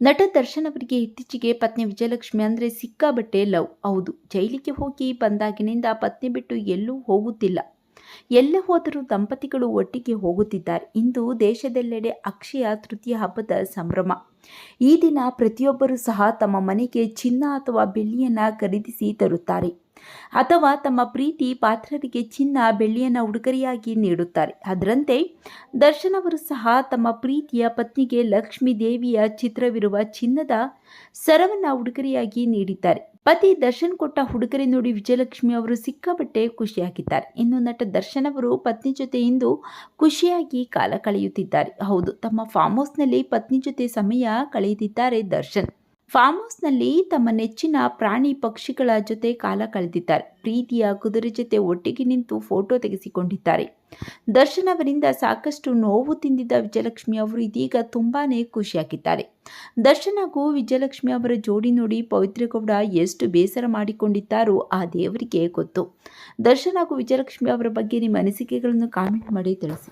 ನಟ ದರ್ಶನ್ ಅವರಿಗೆ ಇತ್ತೀಚೆಗೆ ಪತ್ನಿ ವಿಜಯಲಕ್ಷ್ಮಿ ಅಂದರೆ ಸಿಕ್ಕಾಬಟ್ಟೆ ಲವ್. ಹೌದು, ಜೈಲಿಗೆ ಹೋಗಿ ಬಂದಾಗಿನಿಂದ ಪತ್ನಿ ಬಿಟ್ಟು ಎಲ್ಲೂ ಹೋಗುತ್ತಿಲ್ಲ. ಎಲ್ಲೇ ಹೋದರೂ ದಂಪತಿಗಳು ಒಟ್ಟಿಗೆ ಹೋಗುತ್ತಿದ್ದಾರೆ. ಇಂದು ದೇಶದೆಲ್ಲೆಡೆ ಅಕ್ಷಯ ತೃತೀಯ ಹಬ್ಬದ ಸಂಭ್ರಮ. ಈ ದಿನ ಪ್ರತಿಯೊಬ್ಬರೂ ಸಹ ತಮ್ಮ ಮನೆಗೆ ಚಿನ್ನ ಅಥವಾ ಬೆಳ್ಳಿಯನ್ನು ಖರೀದಿಸಿ ತರುತ್ತಾರೆ. ಅಥವಾ ತಮ್ಮ ಪ್ರೀತಿ ಪಾತ್ರರಿಗೆ ಚಿನ್ನ, ಬೆಳ್ಳಿಯನ್ನು ಉಡುಗೊರೆಯಾಗಿ ನೀಡುತ್ತಾರೆ. ಅದರಂತೆ ದರ್ಶನ್ ಅವರು ಸಹ ತಮ್ಮ ಪ್ರೀತಿಯ ಪತ್ನಿಗೆ ಲಕ್ಷ್ಮೀ ದೇವಿಯ ಚಿತ್ರವಿರುವ ಚಿನ್ನದ ಸರವನ್ನು ಉಡುಗೊರೆಯಾಗಿ ನೀಡಿದ್ದಾರೆ. ಪತಿ ದರ್ಶನ್ ಕೊಟ್ಟ ಹುಡುಗರೆ ನೋಡಿ ವಿಜಯಲಕ್ಷ್ಮಿ ಅವರು ಸಿಕ್ಕಾಪಟ್ಟೆ ಖುಷಿಯಾಗಿದ್ದಾರೆ. ಇನ್ನು ನಟ ದರ್ಶನ್ ಅವರು ಪತ್ನಿ ಜೊತೆ ಇಂದು ಖುಷಿಯಾಗಿ ಕಾಲ ಕಳೆಯುತ್ತಿದ್ದಾರೆ. ಹೌದು, ತಮ್ಮ ಫಾರ್ಮ್ ಹೌಸ್ನಲ್ಲಿ ಪತ್ನಿ ಜೊತೆ ಸಮಯ ಕಳೆಯುತ್ತಿದ್ದಾರೆ ದರ್ಶನ್. ಫಾರ್ಮ್ ಹೌಸ್ನಲ್ಲಿ ತಮ್ಮ ನೆಚ್ಚಿನ ಪ್ರಾಣಿ ಪಕ್ಷಿಗಳ ಜೊತೆ ಕಾಲ ಕಳೆದಿದ್ದಾರೆ. ಪ್ರೀತಿಯ ಕುದುರೆ ಜೊತೆ ಒಟ್ಟಿಗೆ ನಿಂತು ಫೋಟೋ ತೆಗೆಸಿಕೊಂಡಿದ್ದಾರೆ. ದರ್ಶನ್ ಅವರಿಂದ ಸಾಕಷ್ಟು ನೋವು ತಿಂದಿದ್ದ ವಿಜಯಲಕ್ಷ್ಮಿ ಅವರು ಇದೀಗ ತುಂಬಾನೇ ಖುಷಿಯಾಗಿದ್ದಾರೆ. ದರ್ಶನ್ ಹಾಗೂ ವಿಜಯಲಕ್ಷ್ಮಿ ಅವರ ಜೋಡಿ ನೋಡಿ ಪವಿತ್ರಗೌಡ ಎಷ್ಟು ಬೇಸರ ಮಾಡಿಕೊಂಡಿದ್ದಾರೋ ಆ ದೇವರಿಗೆ ಗೊತ್ತು. ದರ್ಶನ್ ಹಾಗೂ ವಿಜಯಲಕ್ಷ್ಮಿ ಅವರ ಬಗ್ಗೆ ನಿಮ್ಮ ಅನಿಸಿಕೆಗಳನ್ನು ಕಾಮೆಂಟ್ ಮಾಡಿ ತಿಳಿಸಿ.